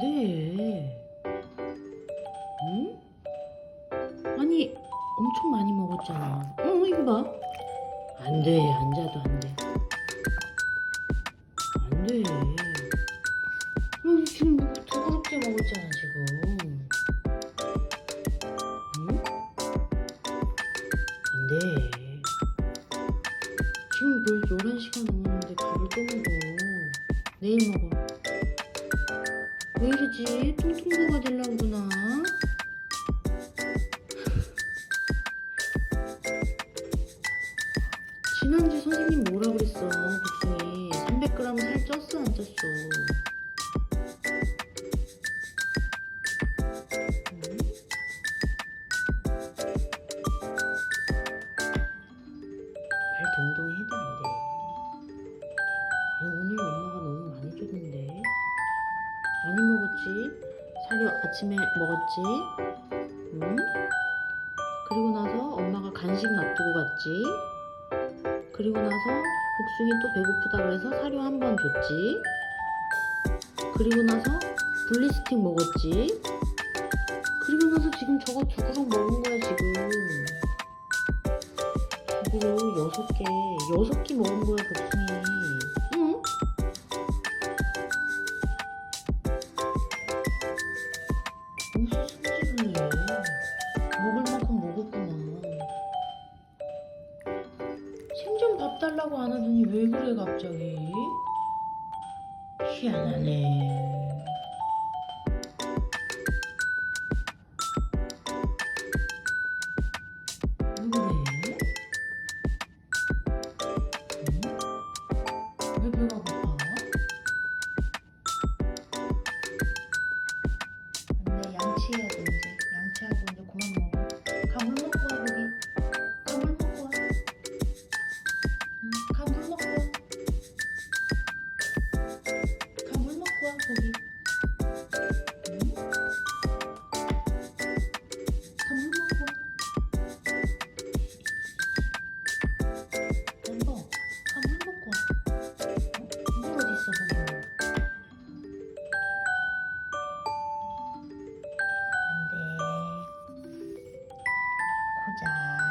돼. 응? 아니, 엄청 많이 먹었잖아. 응, 이거 봐. 안 돼, 앉아도 안 돼. 안 돼. 응, 지금 두 그릇째 먹었잖아, 지금. 응? 안 돼. 지금 뭘 11시간 넘었는데 밥을 또 먹어. 내일 먹어. 왜 이러지? 통통부가 되려고 그러나? 지난주 선생님 뭐라 그랬어, 복숭이. 300g 살 쪘어, 안 쪘어? 응? 발 동동 해도 안 돼. 사료 아침에 먹었지? 응? 그리고 나서 엄마가 간식 놔두고 갔지? 그리고 나서 복숭이 또 배고프다고 해서 사료 한 번 줬지? 그리고 나서 블리스틱 먹었지? 그리고 나서 지금 저거 두 그릇 먹은 거야 지금 두 그릇 여섯 개 여섯 개 먹은 거야 복숭이 밥 달라고 안 하더니 왜 그래 갑자기? 희한하네 소리 응? 선물 먹어 멤버 선물 먹고 어? 이걸 어디 있어 거기 안돼 고자